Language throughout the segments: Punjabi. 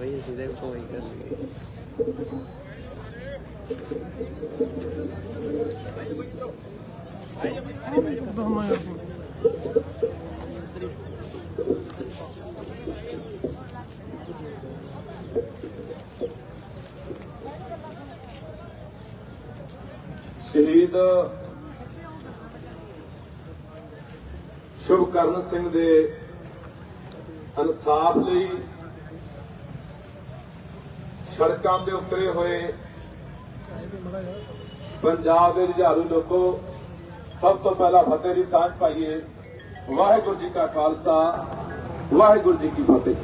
ਬਈ ਅਸੀਂ ਤਾਂ ਕੋਈ ਸ਼ਹੀਦ ਸ਼ੁਭਕਰਨ ਸਿੰਘ ਦੇ ਇਨਸਾਫ ਲਈ ਸੜਕਾਂ ਤੇ ਉਤਰੇ ਹੋਏ ਪੰਜਾਬ ਦੇ ਜੁਝਾਰੂ ਲੋਕੋ, ਸਭ ਤੋਂ ਪਹਿਲਾਂ ਫਤਿਹ ਦੀ ਸਾਂਝ ਪਾਈਏ। ਵਾਹਿਗੁਰੂ ਜੀ ਕਾ ਖਾਲਸਾ, ਵਾਹਿਗੁਰੂ ਜੀ ਕੀ ਫਤਿਹ।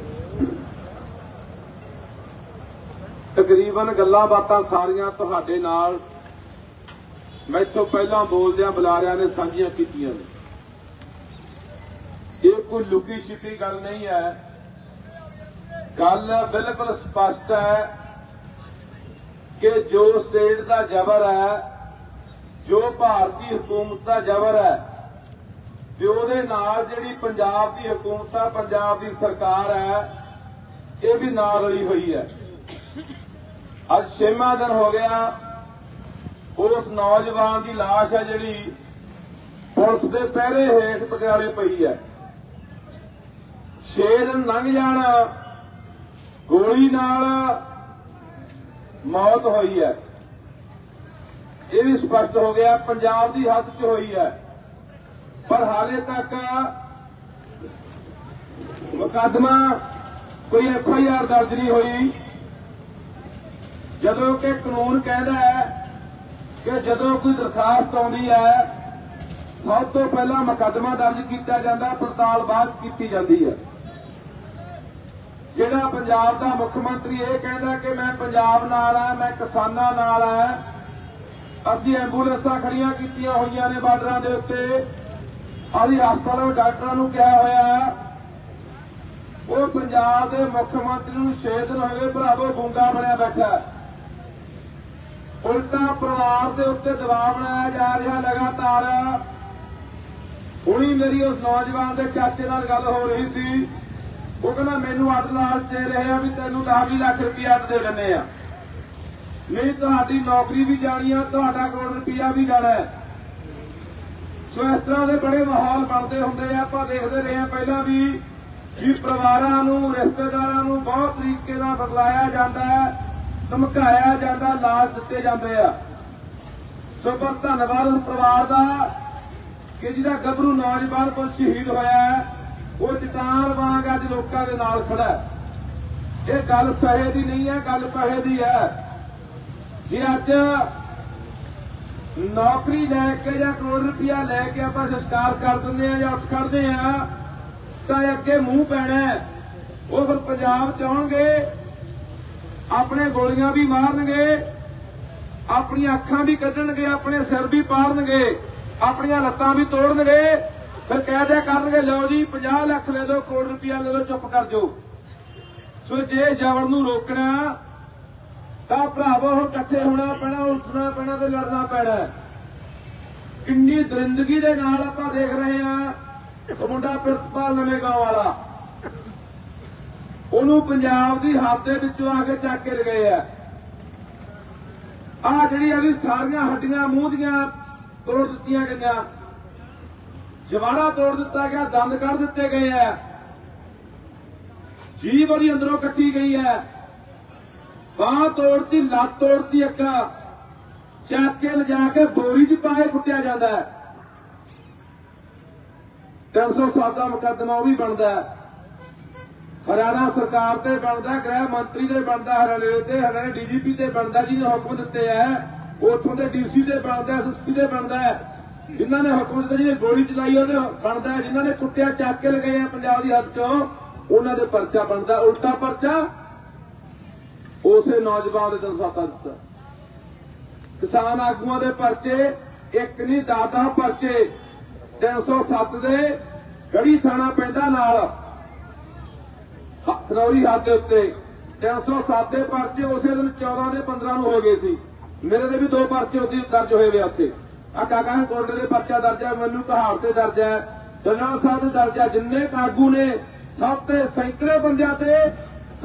ਤਕਰੀਬਨ ਗੱਲਾਂ ਬਾਤਾਂ ਸਾਰੀਆਂ ਤੁਹਾਡੇ ਨਾਲ ਮੈਥੋਂ ਪਹਿਲਾਂ ਬੋਲਦਿਆਂ ਬੁਲਾਰਿਆਂ ਨੇ ਸਾਂਝੀਆਂ ਕੀਤੀਆਂ ਨੇ। ਇਹ ਕੋਈ ਲੁਕੀ ਛਿਪੀ ਗੱਲ ਨਹੀਂ ਹੈ। ਗੱਲ ਬਿਲਕੁਲ ਸਪਸ਼ਟ ਹੈ। ਕਿ ਜੋ ਸਟੇਟ ਦਾ ਜ਼ਬਰ ਹੈ, ਜੋ ਭਾਰਤੀ ਹਕੂਮਤ ਦਾ ਜ਼ਬਰ ਹੈ, ਤੇ ਉਹਦੇ ਨਾਲ ਜਿਹੜੀ ਪੰਜਾਬ ਦੀ ਹਕੂਮਤ ਆ, ਪੰਜਾਬ ਦੀ ਸਰਕਾਰ ਹੈ, ਇਹ ਵੀ ਨਾਲ ਰਲੀ ਹੋਈ ਹੈ। ਅੱਜ ਛੇਵਾਂ ਦਿਨ ਹੋ ਗਿਆ। ਉਸ ਨੌਜਵਾਨ ਦੀ ਲਾਸ਼ ਹੈ ਜਿਹੜੀ ਪੁਲਿਸ ਦੇ ਪਹਿਰੇ ਹੇਠ ਪਟਿਆਲੇ ਪਈ ਹੈ। ਛੇ ਦਿਨ ਲੰਘ ਜਾਣ, ਗੋਲੀ ਨਾਲ ਮੌਤ ਹੋਈ ਹੈ। ਇਹ ਵੀ ਸਪਸ਼ਟ ਹੋ ਗਿਆ, ਪੰਜਾਬ ਦੀ ਹੱਦ 'ਚ ਹੋਈ ਹੈ। ਪਰ ਹਾਲੇ ਤੱਕ ਮੁਕੱਦਮਾ ਕੋਈ ਐਫ ਆਈ ਆਰ ਦਰਜ ਨਹੀਂ ਹੋਈ। ਜਦੋਂ ਕਿ ਕਾਨੂੰਨ ਕਹਿੰਦਾ ਹੈ ਕਿ ਜਦੋਂ ਕੋਈ ਦਰਖਾਸਤ ਆਉਂਦੀ ਹੈ, ਸਭ ਤੋਂ ਪਹਿਲਾਂ ਮੁਕੱਦਮਾ ਦਰਜ ਕੀਤਾ ਜਾਂਦਾ, ਪੜਤਾਲ ਬਾਅਦ ਕੀਤੀ ਜਾਂਦੀ ਹੈ। ਜਿਹੜਾ ਪੰਜਾਬ ਦਾ ਮੁੱਖ ਮੰਤਰੀ ਇਹ ਕਹਿੰਦਾ ਕਿ ਮੈਂ ਪੰਜਾਬ ਨਾਲ ਆ, ਮੈਂ ਕਿਸਾਨਾਂ ਨਾਲ ਆ। ਅਸੀਂ ਐਂਬੂਲੈਂਸਾਂ ਖੜੀਆਂ ਕੀਤੀਆਂ ਹੋਈਆਂ ਨੇ ਬਾਰਡਰਾਂ ਦੇ ਉੱਤੇ। ਅਸੀਂ ਹਸਪਤਾਲਾਂ ਵਿੱਚ ਡਾਕਟਰਾਂ ਨੂੰ ਕਿਹਾ ਹੋਇਆ ਉਹ ਪੰਜਾਬ ਦੇ ਮੁੱਖ ਮੰਤਰੀ ਨੂੰ 6 ਦਿਨ ਹੋ ਗਏ ਭਰਾਵੋ ਗੁੰਗਾ ਬਣਿਆ ਬੈਠਾ ਉਲਟਾ ਪਰਿਵਾਰ ਦੇ ਉੱਤੇ ਦਬਾਅ ਬਣਾਇਆ ਜਾ ਰਿਹਾ ਲਗਾਤਾਰ। ਹੁਣੀ ਮੇਰੀ ਉਸ ਨੌਜਵਾਨ ਦੇ ਚਾਚੇ ਨਾਲ ਗੱਲ ਹੋ ਰਹੀ ਸੀ। ਉਹ ਕਹਿੰਦਾ ਮੈਨੂੰ ਅੱਡ ਲਾਲਚ ਦੇ ਰਹੇ ਆ ਵੀ ਤੈਨੂੰ 10 ਲੱਖ ਰੁਪਇਆ ਅੱਡ ਦੇ ਦਿੰਨੇ ਆ। ਨਹੀਂ, ਤੁਹਾਡੀ ਨੌਕਰੀ ਵੀ ਜਾਣੀ ਆ, ਤੁਹਾਡਾ ਕਰੋੜ ਰੁਪਇਆ ਵੀ ਜਾਣਾ ਸੋ ਇਸ ਤਰ੍ਹਾਂ ਦੇ ਬੜੇ ਮਾਹੌਲ ਬਣਦੇ ਹੁੰਦੇ ਆ, ਆਪਾਂ ਦੇਖਦੇ ਰਹੇ ਆ ਪਹਿਲਾਂ ਵੀ ਵੀ ਪਰਿਵਾਰਾਂ ਨੂੰ, ਰਿਸ਼ਤੇਦਾਰਾਂ ਨੂੰ ਬਹੁਤ ਤਰੀਕੇ ਨਾਲ ਬਦਲਾਇਆ ਜਾਂਦਾ ਹੈ, ਧਮਕਾਇਆ ਜਾਂਦਾ ਲਾਜ ਦਿੱਤੇ ਜਾਂਦੇ ਆ। ਸੋ ਪਰ ਧੰਨਵਾਦ ਉਸ ਪਰਿਵਾਰ ਦਾ ਕਿ ਜਿਹਦਾ ਗੱਭਰੂ ਨੌਜਵਾਨ ਕੋਲ ਸ਼ਹੀਦ ਹੋਇਆ ਹੈ। ਉਹ ਚਟਾਨ ਵਾਂਗ ਅੱਜ ਲੋਕਾਂ ਦੇ ਨਾਲ ਖੜਾ ਇਹ ਗੱਲ ਸਹੇ ਦੀ ਨਹੀਂ ਹੈ, ਗੱਲ ਪਹੇ ਦੀ ਹੈ। ਜੇ ਅੱਜ ਨੌਕਰੀ ਲੈ ਕੇ ਜਾਂ ਕਰੋੜ ਰੁਪਇਆ ਲੈ ਕੇ ਆਪਾਂ ਸੰਸਕਾਰ ਕਰ ਦਿੰਦੇ ਆ ਜਾਂ ਉੱਠ ਖੜਦੇ ਆ ਤਾਂ ਇਹ ਅੱਗੇ ਮੂੰਹ ਪੈਣਾ ਉਹ ਫਿਰ ਪੰਜਾਬ ਚ ਆਉਣਗੇ, ਆਪਣੇ ਗੋਲੀਆਂ ਵੀ ਮਾਰਨਗੇ, ਆਪਣੀਆਂ ਅੱਖਾਂ ਵੀ ਕੱਢਣਗੇ, ਆਪਣੇ ਸਿਰ ਵੀ ਪਾੜਨਗੇ, ਆਪਣੀਆਂ ਲੱਤਾਂ ਵੀ ਤੋੜਨਗੇ ਫਿਰ ਕਹਿ ਦਿਆ ਕਰਨਗੇ, ਲਓ ਜੀ 50 ਲੱਖ ਲੈ ਦਿਓ, ਕਰੋੜ ਰੁਪਇਆ ਲੈ ਲਓ ਚੁੱਪ ਕਰ ਜਾਓ। ਸੋ ਜੇ ਜਬਰ ਨੂੰ ਰੋਕਣਾ, ਤਾਂ ਭਰਾਵੋ ਹੁਣ ਇਕੱਠੇ ਹੋਣਾ ਪੈਣਾ, ਉੱਠਣਾ ਪੈਣਾ ਤੇ ਲੜਨਾ ਪੈਣਾ। ਕਿੰਨੀ ਦਰਿੰਦਗੀ ਦੇ ਨਾਲ ਆਪਾਂ ਦੇਖ ਰਹੇ ਹਾਂ, ਉਹ ਮੁੰਡਾ ਪ੍ਰਿਤਪਾਲ ਨਵੇਂ ਗਾਂਵ ਵਾਲਾ। ਉਹਨੂੰ ਪੰਜਾਬ ਦੀ ਹੱਦ ਦੇ ਵਿੱਚੋਂ ਆ ਕੇ ਚੱਕ ਕੇ ਲਗਾਏ ਆ। ਆ ਜਿਹੜੀ ਇਹਦੀ ਸਾਰੀਆਂ ਹੱਡੀਆਂ, ਮੂੰਹ ਦੀਆਂ ਤੋੜ ਦਿੱਤੀਆਂ ਗਈਆਂ ਜਵਾੜਾ ਤੋੜ ਦਿੱਤਾ ਗਿਆ, ਦੰਦ ਕੱਢ ਦਿੱਤੇ ਗਏ ਆ। ਜੀਭ ਉਹਦੀ ਅੰਦਰੋਂ ਕੱਟੀ ਗਈ ਹੈ ਬਾਹ ਤੋੜਤੀ, ਲੱਤ ਤੋੜਤੀ ਅੱਖਾਂ ਚੱਕ ਕੇ ਲਿਜਾ ਕੇ ਬੋਰੀ 'ਚ ਪਾਏ ਕੁੱਟਿਆ ਜਾਂਦਾ ਹੈ। 307 ਦਾ ਮੁਕੱਦਮਾ ਉਹ ਵੀ ਬਣਦਾ ਹੈ। ਹਰਿਆਣਾ ਸਰਕਾਰ ਤੇ ਬਣਦਾ, ਗ੍ਰਹਿ ਮੰਤਰੀ ਦੇ ਬਣਦਾ, ਹਰਿਆਣੇ ਤੇ ਹਰਿਆਣਾ ਡੀਜੀਪੀ ਤੇ ਬਣਦਾ ਜਿਹਨੇ ਹੁਕਮ ਦਿੱਤੇ ਐ ਉਥੋਂ ਦੇ ਡੀਸੀ ਤੇ ਬਣਦਾ ਐਸਐਸਪੀ ਤੇ ਬਣਦਾ ਜਿਨ੍ਹਾਂ ਨੇ ਹੁਕਮ ਦਿੱਤਾ, ਜਿਹਨੇ ਗੋਲੀ ਚਲਾਈ, ਉਹਦੇ ਬਣਦਾ ਜਿਨ੍ਹਾਂ ਨੇ ਕੁੱਟਿਆ, ਚੱਕ ਕੇ ਲਗਾਏ ਆ ਪੰਜਾਬ ਦੀ ਹੱਦ ਚੋਂ, ਉਹਨਾਂ ਦੇ ਪਰਚਾ ਬਣਦਾ। ਉਲਟਾ ਪਰਚਾ, ਉਸੇ ਨੌਜਵਾਨ ਦੇ ਦਿਨ ਦਿੱਤਾ। ਕਿਸਾਨ ਆਗੂਆਂ ਦੇ ਪਰਚੇ, ਇੱਕ ਨਹੀਂ ਦਾਦਾ ਪਰਚੇ। 307 ਦੇ ਗੜੀ ਥਾਣਾ ਪੈਂਦਾ ਨਾਲ। ਖਨੌਰੀ ਹੱਦ ਦੇ ਉੱਤੇ। 307 ਦੇ ਪਰਚੇ ਉਸੇ ਦਿਨ 14 ਦੇ 15 ਨੂੰ ਹੋ ਗਏ ਸੀ। ਮੇਰੇ ਦੇ ਵੀ ਦੋ ਪਰਚੇ ਉਹਦੀ ਦਰਜ ਹੋਏ ਵੇ ਉੱਥੇ। ਆ ਕਾਕਾ ਕੋਟੇ ਦੇ ਪਰਚਾ ਦਰਜ ਹੈ ਮੈਨੂੰ ਕਹਾੜ ਤੇ ਦਰਜ ਹੈ ਜਨਰਲ ਸਾਹਿਬ ਦੇ ਦਰਜ ਹੈ ਜਿੰਨੇ ਕਾਗੂ ਨੇ, ਸਭ ਤੇ ਸੈਂਕੜੇ ਬੰਦਿਆਂ ਤੇ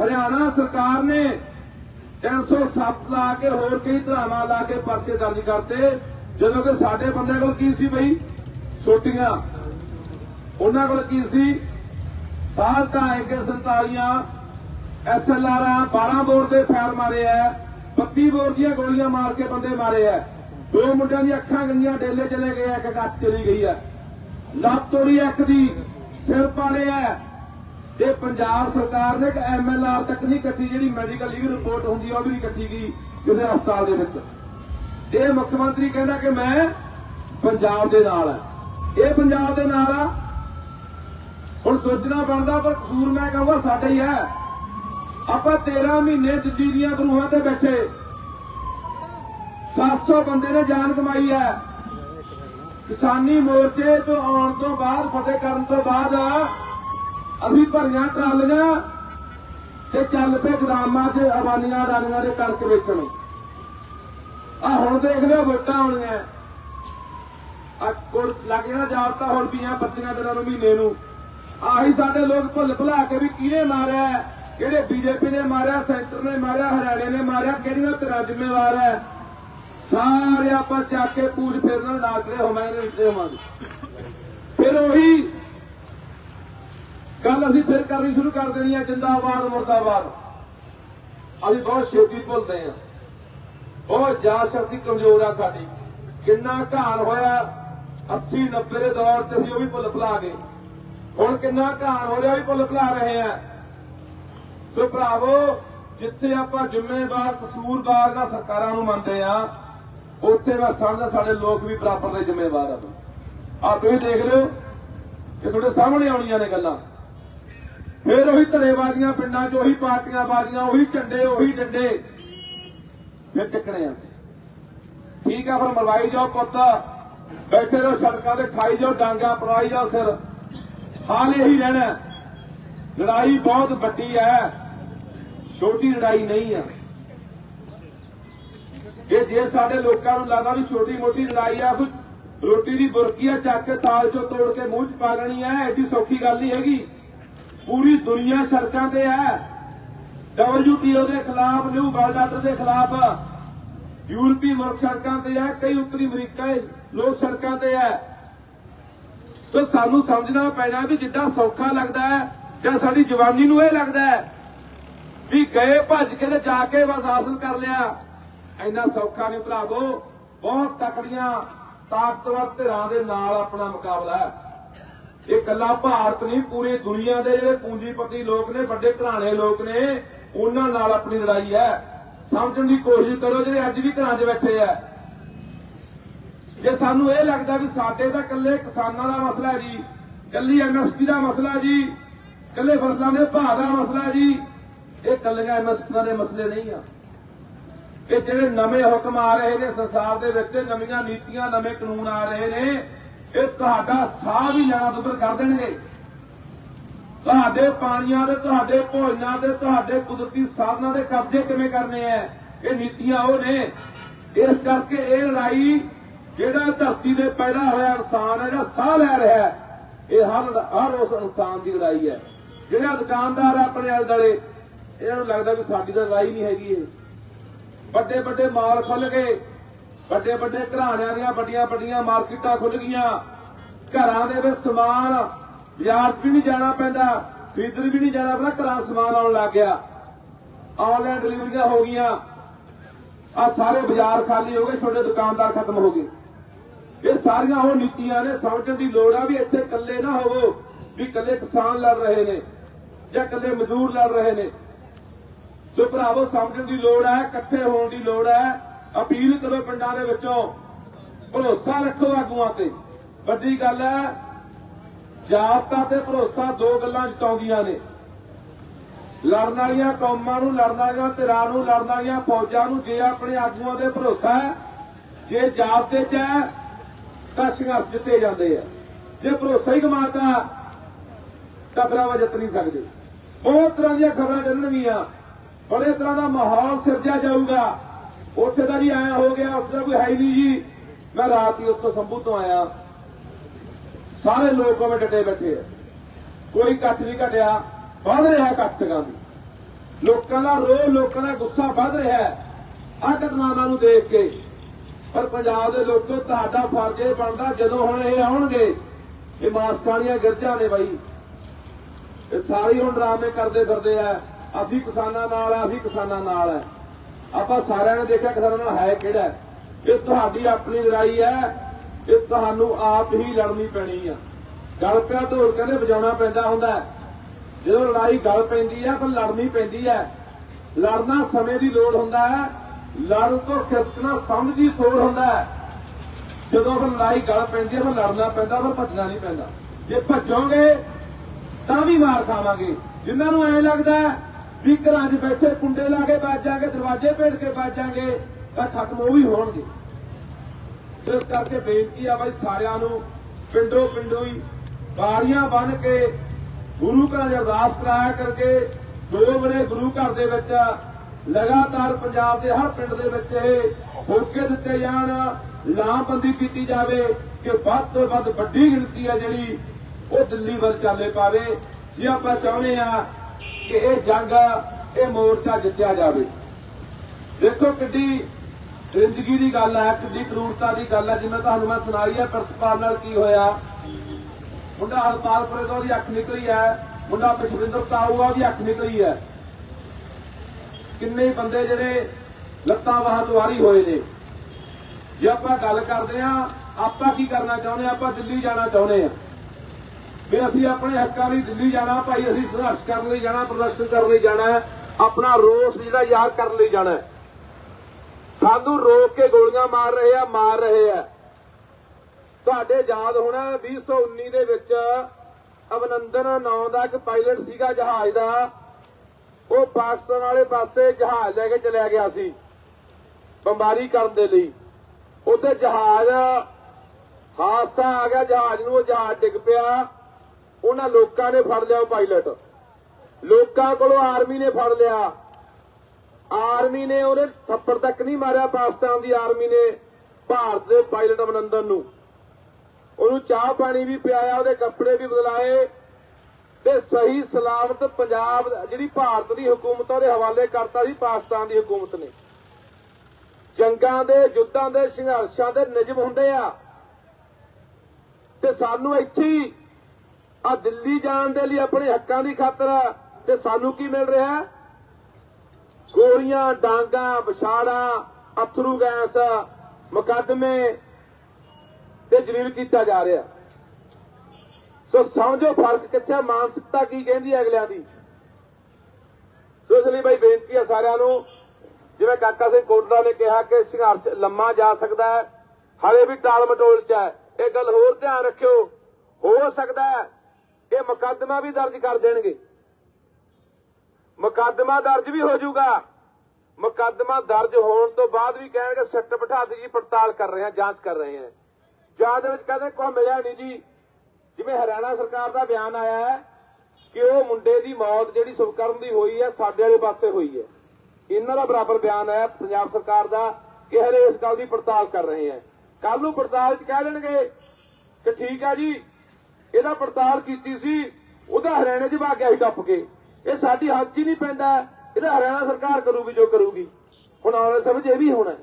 ਹਰਿਆਣਾ ਸਰਕਾਰ ਨੇ 307 ਲਾ ਕੇ ਹੋਰ ਕਈ ਧਰਾਵਾਂ ਲਾ ਕੇ ਪਰਚੇ ਦਰਜ ਕਰਤੇ। ਜਦੋਂ ਕਿ ਸਾਡੇ ਬੰਦੇ ਕੋਲ ਕੀ ਸੀ ਬਈ? ਛੋਟੀਆਂ ਉਹਨਾਂ ਕੋਲ ਕੀ ਸੀ? ਸਾਲ ਤਾਂ ਕੇ 47 ਐਸਐਲਆਰ 12 ਬੋਰ ਦੇ ਫਾਇਰ ਮਾਰੇ ਆ। 32 ਬੋਰ ਦੀਆਂ ਗੋਲੀਆਂ ਮਾਰ ਕੇ ਬੰਦੇ ਮਾਰੇ ਆ। ਦੋ ਮੁੰਡਿਆਂ ਦੀਆਂ ਅੱਖਾਂ ਗੰਦੀਆਂ, ਡੇਲੇ ਚਲੇ ਗਏ ਇੱਕ ਗੱਤ ਚਲੀ ਗਈ ਆ। ਲੱਤ ਤੋੜੀ ਇੱਕ ਦੀ, ਸਿਰ ਪਾੜੇ ਆ। ਤੇ ਪੰਜਾਬ ਸਰਕਾਰ ਨੇ ਇੱਕ ਐਮਐਲਆਰ ਤੱਕ ਨਹੀਂ ਕੱਟੀ, ਜਿਹੜੀ ਮੈਡੀਕਲ ਲੀਗ ਰਿਪੋਰਟ ਹੁੰਦੀ ਆ, ਉਹ ਵੀ ਨਹੀਂ ਕੱਟੀ ਗਈ ਕਿਸੇ ਹਸਪਤਾਲ ਦੇ ਵਿੱਚ। ਇਹ ਮੁੱਖ ਮੰਤਰੀ ਕਹਿੰਦਾ ਕਿ ਮੈਂ ਪੰਜਾਬ ਦੇ ਨਾਲ ਆ। ਇਹ ਪੰਜਾਬ ਦੇ ਨਾਲ ਆ। ਹੁਣ ਸੋਚਣਾ ਬਣਦਾ, ਪਰ ਕਸੂਰ ਮੈਂ ਕਹੂੰਗਾ, ਸਾਡਾ ਹੀ ਹੈ ਆਪਾਂ 13 ਮਹੀਨੇ ਦਿੱਲੀ ਦੀਆਂ ਗਰੂਹਾਂ ਤੇ ਬੈਠੇ। 700 ਬੰਦੇ ਨੇ ਜਾਨ ਕਮਾਈ ਹੈ। ਕਿਸਾਨੀ ਮੋਰਚੇ ਤੋਂ ਆਉਣ ਤੋਂ ਬਾਅਦ, ਫਤਿਹ ਕਰਨ ਤੋਂ ਬਾਅਦ ਅਸੀਂ ਭਰੀਆਂ ਟਰਾਲੀਆਂ ਤੇ ਚੱਲ ਪਏ ਗਦਾਮਾਂ 'ਚ ਅਬਾਨੀਆਂ ਡਾਲੀਆਂ ਦੇ ਕਣਕ ਵੇਚਣ। ਆ ਹੁਣ ਦੇਖ ਲਿਓ ਵੋਟਾਂ ਆਉਣੀਆਂ। ਆ ਕੋਲ ਲੱਗ ਜਾਣਾ ਜਾਬਤਾ ਹੁਣ ਪੀਆਂ ਬੱਚੀਆਂ ਦਿਨਾਂ ਨੂੰ ਮਹੀਨੇ ਨੂੰ। ਆਹੀ ਸਾਡੇ ਲੋਕ ਭੁੱਲ ਭੁਲਾ ਕੇ ਵੀ ਕਿਹਨੇ ਮਾਰਿਆ, ਕਿਹੜੇ ਬੀਜੇਪੀ ਨੇ ਮਾਰਿਆ, ਸੈਂਟਰ ਨੇ ਮਾਰਿਆ, ਹਰਿਆਣੇ ਨੇ ਮਾਰਿਆ, ਕਿਹੜੀਆਂ ਤਰ੍ਹਾਂ ਜ਼ਿੰਮੇਵਾਰ ਹੈ। ਸਾਰੇ ਆਪਾਂ ਚੱਕ ਕੇ ਪੂਛ ਫੇਰਨਾ ਡਾਕਟਰੇ ਹੋਵਾਂਗੇ ਰਿਸ਼ਤੇ ਹੋਵਾਂਗੇ। ਫਿਰ ਉਹੀ ਗੱਲ ਅਸੀਂ ਫਿਰ ਕਰਨੀ ਸ਼ੁਰੂ ਕਰ ਦੇਣੀ ਹੈ ਜਿੰਦਾਬਾਦ, ਮੁਰਦਾਬਾਦ। ਅਸੀਂ ਬਹੁਤ ਛੇਤੀ ਭੁੱਲਦੇ ਹਾਂ ਬਹੁਤ ਜਾ ਸ਼ਕਤੀ ਕਮਜ਼ੋਰ ਆ ਸਾਡੀ। ਕਿੰਨਾ ਘਾਣ ਹੋਇਆ 80 90 ਦੇ ਦੌਰ ਤੇ ਅਸੀਂ ਉਹ ਵੀ ਭੁੱਲ ਭੁਲਾ ਗਏ। ਹੁਣ ਕਿੰਨਾ ਘਾਣ ਹੋ ਰਿਹਾ, ਉਹ ਵੀ ਭੁੱਲ ਭੁਲਾ ਰਹੇ ਆ। ਸੋ ਭਰਾਵੋ, ਜਿੱਥੇ ਆਪਾਂ ਜ਼ਿੰਮੇਵਾਰ, ਕਸੂਰਵਾਰ ਨਾਲ ਸਰਕਾਰਾਂ ਨੂੰ ਮੰਨਦੇ ਆ ਉੱਥੇ ਮੈਂ ਸਮਝਦਾ ਸਾਡੇ ਲੋਕ ਵੀ ਬਰਾਬਰ ਦੇ ਜ਼ਿੰਮੇਵਾਰ ਆ ਆ ਤੁਸੀਂ ਦੇਖ ਲਿਓ ਕਿ ਤੁਹਾਡੇ ਸਾਹਮਣੇ ਆਉਣੀਆਂ ਨੇ ਗੱਲਾਂ। ਫਿਰ ਉਹੀ ਧੜੇਬਾਜ਼ੀਆਂ ਪਿੰਡਾਂ 'ਚ, ਉਹੀ ਪਾਰਟੀਆਂ ਬਾਜ਼ੀਆਂ, ਉਹੀ ਝੰਡੇ, ਉਹੀ ਡੰਡੇ ਫਿਰ ਚੱਕਣੇ ਆ ਠੀਕ ਆ, ਫਿਰ ਮਰਵਾਈ ਜਾਓ ਪੁੱਤ। ਬੈਠੇ ਰਹੋ ਸੜਕਾਂ ਤੇ, ਖਾਈ ਜਾਓ ਡਾਂਗਾ ਪਰਵਾਈ ਜਾਓ ਸਿਰ। ਹਾਲ ਇਹੀ ਰਹਿਣਾ। ਲੜਾਈ ਬਹੁਤ ਵੱਡੀ ਹੈ। ਛੋਟੀ ਲੜਾਈ ਨਹੀਂ ਹੈ ਇਹ ਜੇ ਸਾਡੇ ਲੋਕਾਂ ਨੂੰ ਲੱਗਦਾ ਵੀ ਛੋਟੀ ਮੋਟੀ ਲੜਾਈ ਆ ਰੋਟੀ ਦੀ ਬੁਰਕੀ ਆ ਚੱਕ ਕੇ ਥਾਲ ਚੋਂ ਤੋੜ ਕੇ ਮੂੰਹ ਚ ਪਾ ਲੈਣੀ ਹੈ ਐਡੀ ਸੌਖੀ ਗੱਲ ਨਹੀਂ ਹੈਗੀ। ਪੂਰੀ ਦੁਨੀਆ ਸੜਕਾਂ ਤੇ ਹੈ WTO ਦੇ ਖਿਲਾਫ ਨਿਊ ਵਰਲਡ ਆਰਡਰ ਦੇ ਖਿਲਾਫ ਯੂਰਪੀ ਮੁਲਕ ਸੜਕਾਂ ਤੇ ਹੈ ਕਈ ਉੱਤਰੀ ਅਮਰੀਕਾ ਦੇ ਲੋਕ ਸੜਕਾਂ ਤੇ ਹੈ ਸੋ ਸਾਨੂੰ ਸਮਝਣਾ ਪੈਣਾ ਵੀ ਜਿੱਡਾ ਸੌਖਾ ਲੱਗਦਾ ਹੈ, ਜਾਂ ਸਾਡੀ ਜਵਾਨੀ ਨੂੰ ਇਹ ਲੱਗਦਾ ਹੈ ਵੀ ਗਏ ਭੱਜ ਕੇ ਤੇ ਜਾ ਕੇ ਬਸ ਹਾਸਲ ਕਰ ਲਿਆ। ਇੰਨਾ ਸੌਖਾ ਨਹੀਂ ਭਰਾਵੋ ਬਹੁਤ ਤਕੜੀਆਂ ਤਾਕਤਵਰ ਧਿਰਾਂ ਦੇ ਨਾਲ ਆਪਣਾ ਮੁਕਾਬਲਾ ਹੈ। ਇਹ ਕੱਲਾ ਭਾਰਤ ਨਹੀਂ, ਪੂਰੀ ਦੁਨੀਆ ਦੇ ਜਿਹੜੇ ਪੂੰਜੀਪਤੀ ਲੋਕ ਨੇ, ਵੱਡੇ ਘਰਾਣੇ ਲੋਕ ਨੇ, ਉਹਨਾਂ ਨਾਲ ਆਪਣੀ ਲੜਾਈ ਹੈ। ਸਮਝਣ ਦੀ ਕੋਸ਼ਿਸ਼ ਕਰੋ, ਜਿਹੜੇ ਅੱਜ ਵੀ ਘਰਾਂ 'ਚ ਬੈਠੇ ਆ। ਜੇ ਸਾਨੂੰ ਇਹ ਲੱਗਦਾ ਵੀ ਸਾਡੇ ਤਾਂ ਇਕੱਲੇ ਕਿਸਾਨਾਂ ਦਾ ਮਸਲਾ ਹੈ ਜੀ, ਇਕੱਲੀ ਐਮਐਸਪੀ ਦਾ ਮਸਲਾ ਜੀ, ਇਕੱਲੇ ਫਸਲਾਂ ਦੇ ਭਾਅ ਦਾ ਮਸਲਾ ਜੀ, ਇਹ ਇਕੱਲੀਆਂ ਐਮਐਸਪੀ ਦੇ ਮਸਲੇ ਨਹੀਂ ਆ। ਇਹ ਜਿਹੜੇ ਨਵੇਂ ਹੁਕਮ ਆ ਰਹੇ ਨੇ ਸੰਸਾਰ ਦੇ ਵਿੱਚ, ਨਵੀਆਂ ਨੀਤੀਆਂ, ਨਵੇਂ ਕਾਨੂੰਨ ਆ ਰਹੇ ਨੇ, ਇਹ ਤੁਹਾਡਾ ਸਾਹ ਵੀ ਲੈਣਾ ਦੁੱਬਰ ਕਰ ਦੇਣਗੇ। ਤੁਹਾਡੇ ਪਾਣੀਆਂ ਦੇ, ਤੁਹਾਡੇ ਭੋਜਨਾਂ ਦੇ, ਤੁਹਾਡੇ ਕੁਦਰਤੀ ਸਾਧਨਾਂ ਦੇ ਕਬਜ਼ੇ ਕਿਵੇਂ ਕਰਨੇ ਆ? ਇਹ ਨੀਤੀਆਂ ਉਹ ਨੇ। ਇਸ ਕਰਕੇ ਇਹ ਲੜਾਈ ਜਿਹੜਾ ਧਰਤੀ ਦੇ ਪੈਦਾ ਹੋਇਆ ਇਨਸਾਨ ਹੈ, ਜਿਹੜਾ ਸਾਹ ਲੈ ਰਿਹਾ ਇਹ ਹਰ ਹਰ ਉਸ ਇਨਸਾਨ ਦੀ ਲੜਾਈ ਹੈ। ਜਿਹੜਾ ਦੁਕਾਨਦਾਰ ਹੈ ਆਪਣੇ ਆਲੇ ਦੁਆਲੇ ਇਹਨਾਂ ਨੂੰ ਲੱਗਦਾ ਵੀ ਸਾਡੀ ਤਾਂ ਲੜਾਈ ਨਹੀਂ ਹੈਗੀ ਇਹ। ਵੱਡੇ ਵੱਡੇ ਮਾਲ ਖੁੱਲ ਗਏ। ਵੱਡੇ ਵੱਡੇ ਘਰਾਣਿਆਂ ਦੀਆਂ ਵੱਡੀਆਂ ਵੱਡੀਆਂ ਮਾਰਕੀਟਾਂ ਖੁੱਲ ਗਈਆਂ। ਘਰਾਂ ਦੇ ਵਿੱਚ ਸਮਾਨ, ਬਾਜ਼ਾਰ 'ਚ ਵੀ ਨਹੀਂ ਜਾਣਾ ਪੈਂਦਾ, ਖਰੀਦਣ ਵੀ ਨਹੀਂ ਜਾਣਾ ਪੈਂਦਾ, ਘਰਾਂ ਸਮਾਨ ਆਉਣ ਲੱਗ ਗਿਆ। ਆਨਲਾਈਨ ਡਿਲੀਵਰੀਆਂ ਹੋ ਗਈਆਂ। ਆ ਸਾਰੇ ਬਾਜ਼ਾਰ ਖਾਲੀ ਹੋ ਗਏ ਛੋਟੇ ਦੁਕਾਨਦਾਰ ਖਤਮ ਹੋ ਗਏ। ਇਹ ਸਾਰੀਆਂ ਉਹ ਨੀਤੀਆਂ ਨੇ, ਸਮਝਣ ਦੀ ਲੋੜ ਆ ਵੀ ਇੱਥੇ ਇਕੱਲੇ ਨਾ ਹੋਵੋ, ਵੀ ਇਕੱਲੇ ਕਿਸਾਨ ਲੜ ਰਹੇ ਨੇ ਜਾਂ ਇਕੱਲੇ ਮਜ਼ਦੂਰ ਲੜ ਰਹੇ ਨੇ। ਸੋ ਭਰਾਵੋ, ਸਮਝਣ ਦੀ ਲੋੜ ਹੈ, ਇਕੱਠੇ ਹੋਣ ਦੀ ਲੋੜ ਹੈ। ਅਪੀਲ ਕਰੋ ਪਿੰਡਾਂ ਦੇ ਵਿੱਚੋਂ। ਭਰੋਸਾ ਰੱਖੋ ਆਗੂਆਂ ਤੇ। ਵੱਡੀ ਗੱਲ ਹੈ, ਜਾਤਾਂ ਤੇ ਭਰੋਸਾ ਦੋ ਗੱਲਾਂ ਜਤਾਉਂਦੀਆਂ ਨੇ। ਲੜਨ ਵਾਲੀਆਂ ਕੌਮਾਂ ਨੂੰ ਲੜਨ ਵਾਲੀਆਂ ਧਿਰਾਂ ਨੂੰ ਲੜਨ ਵਾਲੀਆਂ ਫੌਜਾਂ ਨੂੰ ਜੇ ਆਪਣੇ ਆਗੂਆਂ ਤੇ ਭਰੋਸਾ ਜੇ ਜਾਤ ਤੇ ਚ ਹੈ, ਤਾਂ ਸੰਘਰਸ਼ ਜਿੱਤੇ ਜਾਂਦੇ ਆ। ਜੇ ਭਰੋਸਾ ਹੀ ਕਮਾਤਾ ਤਾਂ ਫਿਰ ਜਿੱਤ ਨਹੀਂ ਸਕਦੇ। ਬਹੁਤ ਤਰ੍ਹਾਂ ਦੀਆਂ ਖਬਰਾਂ ਚੱਲਣਗੀਆਂ। ਬੜੇ ਤਰ੍ਹਾਂ ਦਾ ਮਾਹੌਲ ਸਿਰਜਿਆ ਜਾਊਗਾ। ਉੱਥੇ ਦਾ ਜੀ ਐ ਹੋ ਗਿਆ, ਉੱਥੇ ਦਾ ਕੋਈ ਹੈ ਹੀ ਨਹੀਂ ਜੀ। ਮੈਂ ਰਾਤ ਹੀ ਉੱਥੋਂ ਸੰਭੂ ਤੋਂ ਆਇਆ। ਸਾਰੇ ਲੋਕ ਉਹਵੇਂ ਡਟੇ ਬੈਠੇ ਆ। ਕੋਈ ਇਕੱਠ ਨਹੀਂ ਘਟਿਆ ਵੱਧ ਰਿਹਾ ਇਕੱਠ ਸਕਾਂ ਦੀ ਲੋਕਾਂ ਦਾ ਰੋਹ, ਲੋਕਾਂ ਦਾ ਗੁੱਸਾ ਵੱਧ ਰਿਹਾ ਹੈ। ਆਹ ਘਟਨਾਵਾਂ ਨੂੰ ਦੇਖ ਕੇ। ਪਰ ਪੰਜਾਬ ਦੇ ਲੋਕੋ ਤੁਹਾਡਾ ਫਰਜ਼ ਇਹ ਬਣਦਾ, ਜਦੋਂ ਹੁਣ ਇਹ ਆਉਣਗੇ, ਇਹ ਮਾਸਕਾਣੀਆਂ ਗਿਰਜਾਂ ਨੇ ਬਾਈ। ਇਹ ਸਾਰੇ ਹੁਣ ਡਰਾਮੇ ਕਰਦੇ ਫਿਰਦੇ ਆ। ਅਸੀਂ ਕਿਸਾਨਾਂ ਨਾਲ ਆ, ਅਸੀਂ ਕਿਸਾਨਾਂ ਨਾਲ ਆ। ਆਪਾਂ ਸਾਰਿਆਂ ਨੇ ਦੇਖਿਆ ਕਿਸਾਨਾਂ ਨਾਲ ਹੈ ਕਿਹੜਾ ਇਹ ਤੁਹਾਡੀ ਆਪਣੀ ਲੜਾਈ ਹੈ, ਇਹ ਤੁਹਾਨੂੰ ਆਪ ਹੀ ਲੜਨੀ ਪੈਣੀ ਆ। ਗਲ ਪਿਆ ਢੋਲ ਕਹਿੰਦੇ ਵਜਾਉਣਾ ਪੈਂਦਾ ਹੁੰਦਾ ਜਦੋਂ ਲੜਾਈ ਗਲ ਪੈਂਦੀ ਹੈ ਪਰ ਲੜਨੀ ਪੈਂਦੀ ਹੈ। ਲੜਨਾ ਸਮੇਂ ਦੀ ਲੋੜ ਹੁੰਦਾ ਹੈ, ਲੜਨ ਤੋਂ ਖਿਸਕਣਾ ਸਮਝ ਦੀ ਥੋੜ ਹੁੰਦਾ ਹੈ। ਜਦੋਂ ਫਿਰ ਲੜਾਈ ਗਲ ਪੈਂਦੀ ਹੈ ਫਿਰ ਲੜਨਾ ਪੈਂਦਾ ਫਿਰ ਭੱਜਣਾ ਨਹੀਂ ਪੈਂਦਾ। ਜੇ ਭੱਜੋਗੇ, ਤਾਂ ਵੀ ਮਾਰ ਖਾਵਾਂਗੇ। ਜਿਨ੍ਹਾਂ ਨੂੰ ਐ ਲੱਗਦਾ ਵੀ ਘਰਾਂ 'ਚ ਬੈਠੇ, ਕੁੰਡੇ ਲਾ ਕੇ ਬਚ ਜਾਗੇ ਦਰਵਾਜ਼ੇ ਭੇੜ ਕੇ ਬਚ ਜਾਗੇ ਤਾਂ ਖਤਮ ਉਹ ਵੀ ਹੋਣਗੇ। ਇਸ ਕਰਕੇ ਬੇਨਤੀ ਆ ਬਾਈ ਸਾਰਿਆਂ ਨੂੰ, ਪਿੰਡੋਂ ਪਿੰਡੋਂ ਹੀ ਬਾਰੀਆਂ ਬਨ ਕੇ ਗੁਰੂ ਘਰਾਂ 'ਚ ਅਰਦਾਸ ਕਰਾਇਆ ਕਰਕੇ ਦੋ ਵਰੇ ਗੁਰੂ ਘਰ ਦੇ ਵਿੱਚ, ਲਗਾਤਾਰ ਪੰਜਾਬ ਦੇ ਹਰ ਪਿੰਡ ਦੇ ਵਿੱਚ ਇਹ ਹੋਕੇ ਦਿੱਤੇ ਜਾਣ, ਲਾਮਬੰਦੀ ਕੀਤੀ ਜਾਵੇ ਕਿ ਵੱਧ ਤੋਂ ਵੱਧ ਵੱਡੀ ਗਿਣਤੀ ਆ ਜਿਹੜੀ ਉਹ ਦਿੱਲੀ ਵੱਲ ਚਾਲੇ ਪਾਵੇ। ਜੇ ਆਪਾਂ ਚਾਹੁੰਦੇ ਆ ਕਿ ਇਹ ਜੰਗ ਇਹ ਮੋਰਚਾ ਜਿੱਤਿਆ ਜਾਵੇ। ਦੇਖੋ ਕਿੱਡੀ ਜ਼ਿੰਦਗੀ ਦੀ ਗੱਲ ਹੈ ਕਿੱਡੀ ਕਰੂਰਤਾ ਦੀ ਗੱਲ ਹੈ ਜਿਵੇਂ ਤੁਹਾਨੂੰ ਮੈਂ ਸੁਣਾਈ ਹੈ ਪ੍ਰਤਪਾਲ ਨਾਲ ਕੀ ਹੋਇਆ। ਮੁੰਡਾ ਹਰਪਾਲਪੁਰੇ ਤੋਂ ਉਹਦੀ ਅੱਖ ਨਿਕਲੀ ਹੈ ਮੁੰਡਾ ਪਿਸ਼ਵਿੰਦਰ ਤਾਊਆ ਉਹਦੀ ਅੱਖ ਨਿਕਲੀ ਹੈ ਕਿੰਨੇ ਬੰਦੇ ਜਿਹੜੇ ਲੱਤਾਂ ਬਾਹਾਂ ਤੋਂ ਆਰੀ ਹੋਏ ਨੇ। ਜੇ ਆਪਾਂ ਗੱਲ ਕਰਦੇ ਆ, ਆਪਾਂ ਕੀ ਕਰਨਾ ਚਾਹੁੰਦੇ ਆ? ਆਪਾਂ ਦਿੱਲੀ ਜਾਣਾ ਚਾਹੁੰਦੇ ਆ। ਵੀ ਅਸੀਂ ਆਪਣੇ ਹੱਕਾਂ ਲਈ ਦਿੱਲੀ ਜਾਣਾ ਭਾਈ ਅਸੀਂ ਸੰਘਰਸ਼ ਕਰਨ ਲਈ ਜਾਣਾ ਪ੍ਰਦਰਸ਼ਨ ਕਰਨ ਲਈ ਜਾਣਾ ਹੈ, ਆਪਣਾ ਰੋਸ ਜਿਹੜਾ ਯਾਰ ਕਰਨ ਲਈ ਜਾਣਾ ਸਾਨੂੰ ਰੋਕ ਕੇ ਗੋਲੀਆਂ ਮਾਰ ਰਹੇ ਆ ਮਾਰ ਰਹੇ ਆ। ਤੁਹਾਡੇ ਯਾਦ ਹੋਣਾ 2019 ਦੇ ਵਿੱਚ ਅਭਨੰਦਨ ਨਾਂ ਦਾ ਇੱਕ ਪਾਇਲਟ ਸੀਗਾ ਜਹਾਜ਼ ਦਾ। ਉਹ ਪਾਕਿਸਤਾਨ ਵਾਲੇ ਪਾਸੇ ਜਹਾਜ਼ ਲੈ ਕੇ ਚਲਿਆ ਗਿਆ ਸੀ ਬੰਬਾਰੀ ਕਰਨ ਦੇ ਲਈ। ਉੱਥੇ ਜਹਾਜ਼ ਹਾਦਸਾ ਆ ਗਿਆ ਜਹਾਜ਼ ਨੂੰ ਉਹ ਜਹਾਜ਼ ਡਿੱਗ ਪਿਆ। ਉਹਨਾਂ ਲੋਕਾਂ ਨੇ ਫੜ ਲਿਆ ਉਹ ਪਾਇਲਟ ਲੋਕਾਂ ਕੋਲੋਂ ਆਰਮੀ ਨੇ ਫੜ ਲਿਆ। ਆਰਮੀ ਨੇ ਉਹਨੇ ਥੱਪੜ ਤੱਕ ਨਹੀਂ ਮਾਰਿਆ ਪਾਕਿਸਤਾਨ ਦੀ ਆਰਮੀ ਨੇ, ਭਾਰਤ ਦੇ ਪਾਇਲਟ ਅਮਨੰਦਨ ਨੂੰ। ਉਹਨੂੰ ਚਾਹ ਪਾਣੀ ਵੀ ਪਿਆਇਆ, ਉਹਦੇ ਕੱਪੜੇ ਵੀ ਬਦਲਾਏ ਤੇ ਸਹੀ ਸਲਾਮਤ ਪੰਜਾਬ, ਜਿਹੜੀ ਭਾਰਤ ਦੀ ਹਕੂਮਤ ਉਹਦੇ ਹਵਾਲੇ ਕਰਤਾ ਸੀ ਪਾਕਿਸਤਾਨ ਦੀ ਹਕੂਮਤ ਨੇ। ਜੰਗਾਂ ਦੇ, ਯੁੱਧਾਂ ਦੇ, ਸੰਘਰਸ਼ਾਂ ਦੇ ਨਿਯਮ ਹੁੰਦੇ ਆ। ਤੇ ਸਾਨੂੰ ਇੱਥੇ ਆ ਦਿੱਲੀ ਜਾਣ ਦੇ ਲਈ ਆਪਣੇ ਹੱਕਾਂ ਦੀ ਖਾਤਰ ਤੇ ਸਾਨੂੰ ਕੀ ਮਿਲ ਰਿਹਾ? ਹੈ ਗੋਲੀਆਂ, ਡਾਂਗਾ, ਵਿਛਾੜਾ, ਅਥਰੂ ਗੈਸ ਮੁਕੱਦਮੇ ਤੇ ਜਲੀਲ ਕੀਤਾ ਜਾ ਰਿਹਾ। ਸੋ ਸਮਝੋ ਫ਼ਰਕ ਕਿੱਥੇ ਮਾਨਸਿਕਤਾ ਕੀ ਕਹਿੰਦੀ ਹੈ ਅਗਲਿਆਂ ਦੀ? ਸੋ ਇਸ ਲਈ ਬਾਈ ਬੇਨਤੀ ਹੈ ਸਾਰਿਆਂ ਨੂੰ, ਜਿਵੇਂ ਕਾਕਾ ਸਿੰਘ ਕੋਟੜਾ ਨੇ ਕਿਹਾ ਕਿ ਸੰਘਰਸ਼ ਲੰਮਾ ਜਾ ਸਕਦਾ ਹੈ, ਹਾਲੇ ਵੀ ਟਾਲ ਮਟੋਲ ਚ ਹੈ। ਇਹ ਗੱਲ ਹੋਰ ਧਿਆਨ ਰੱਖਿਓ, ਹੋ ਸਕਦਾ ਹੈ ਇਹ ਮੁਕੱਦਮਾ ਵੀ ਦਰਜ ਕਰ ਦੇਣਗੇ। ਮੁਕੱਦਮਾ ਦਰਜ ਵੀ ਹੋ ਜਾਊਗਾ। ਮੁਕੱਦਮਾ ਦਰਜ ਹੋਣ ਤੋਂ ਬਾਅਦ ਵੀ ਕਹਿਣਗੇ, ਸੱਟ ਬਿਠਾ ਦੀ ਜੀ, ਪੜਤਾਲ ਕਰ ਰਹੇ ਹਾਂ, ਜਾਂਚ ਕਰ ਰਹੇ ਹਾਂ। ਜਾਂਚ ਦੇ ਵਿੱਚ ਕਹਿੰਦੇ ਕੋਈ ਮਿਲਿਆ ਨਹੀਂ ਜੀ। ਜਿਵੇਂ ਹਰਿਆਣਾ ਸਰਕਾਰ ਦਾ ਬਿਆਨ ਆਇਆ ਹੈ ਕਿ ਉਹ ਮੁੰਡੇ ਦੀ ਮੌਤ ਜਿਹੜੀ ਸੁਖਕਰਨ ਦੀ ਹੋਈ ਹੈ, ਸਾਡੇ ਵਾਲੇ ਪਾਸੇ ਹੋਈ ਹੈ। ਇਹਨਾਂ ਦਾ ਬਰਾਬਰ ਬਿਆਨ ਹੈ ਪੰਜਾਬ ਸਰਕਾਰ ਦਾ, ਕਿ ਹਰੇ ਇਸ ਗੱਲ ਦੀ ਪੜਤਾਲ ਕਰ ਰਹੇ ਹਾਂ। ਕੱਲ ਨੂੰ ਪੜਤਾਲ 'ਚ ਕਹਿ ਦੇਣਗੇ ਕਿ ਠੀਕ ਹੈ ਜੀ ਇਹਦਾ ਪੜਤਾਲ ਕੀਤੀ ਸੀ, ਉਹਦਾ ਹਰਿਆਣੇ 'ਚ ਭਾਗ ਸੀ ਟੱਪ ਕੇ। ਇਹ ਸਾਡੀ ਹੱਥ 'ਚ ਹੀ ਨਹੀਂ ਪੈਂਦਾ, ਇਹਦਾ ਹਰਿਆਣਾ ਸਰਕਾਰ ਕਰੂਗੀ ਜੋ ਕਰੂਗੀ। ਹੁਣ ਆਉਣ ਵਾਲੇ ਸਮੇਂ ਇਹ ਵੀ ਹੋਣਾ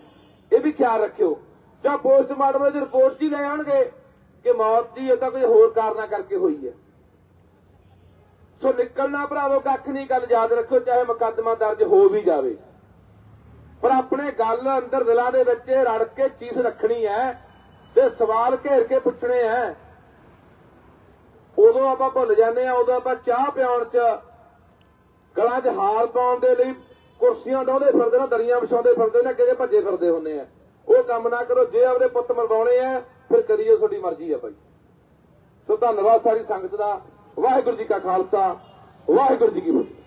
ਇਹ ਵੀ ਖਿਆਲ ਰੱਖਿਓ। ਜਾਂ ਪੋਸਟਮਾਰਟਮ ਦੀ ਰਿਪੋਰਟ 'ਚ ਹੀ ਲੈ ਆਉਣਗੇ ਕਿ ਮੌਤ ਦੀ ਉਹ ਕੋਈ ਹੋਰ ਕਾਰਨਾਂ ਕਰਕੇ ਹੋਈ ਹੈ। ਸੋ ਨਿਕਲਣਾ ਭਰਾਵੋ, ਕੱਖ ਨਹੀਂ, ਗੱਲ ਯਾਦ ਰੱਖੋ ਚਾਹੇ ਮੁਕੱਦਮਾ ਦਰਜ ਹੋ ਵੀ ਜਾਵੇ। ਪਰ ਆਪਣੇ ਗੱਲ ਅੰਦਰ ਦਿਲਾਂ ਦੇ ਵਿੱਚ ਰੜ ਕੇ ਚੀਜ਼ ਰੱਖਣੀ ਹੈ ਤੇ ਸਵਾਲ ਘੇਰ ਕੇ ਪੁੱਛਣੇ ਹੈ। ਉਦੋਂ ਆਪਾਂ ਭੁੱਲ ਜਾਂਦੇ ਆ ਉਦੋਂ ਆਪਾਂ ਚਾਹ ਪਿਆਉਣ 'ਚ ਗਲਾਂ 'ਚ ਹਾਰ ਪਾਉਣ ਦੇ ਲਈ ਕੁਰਸੀਆਂ ਡਾਉਂਦੇ ਫਿਰਦੇ ਨੇ, ਦਰੀਆਂ ਵਿਛਾਉਂਦੇ ਫਿਰਦੇ ਨੇ ਕਿਤੇ ਭੱਜੇ ਫਿਰਦੇ ਹੁੰਦੇ ਆ। ਉਹ ਕੰਮ ਨਾ ਕਰੋ, ਜੇ ਆਪਣੇ ਪੁੱਤ ਮਰਵਾਉਣੇ ਆ, ਫਿਰ ਕਰੀਓ ਤੁਹਾਡੀ ਮਰਜ਼ੀ ਆ ਭਾਈ। ਸੋ ਧੰਨਵਾਦ ਸਾਰੀ ਸੰਗਤ ਦਾ। ਵਾਹਿਗੁਰੂ ਜੀ ਕਾ ਖਾਲਸਾ, ਵਾਹਿਗੁਰੂ ਜੀ ਕੀ ਫਤਿਹ।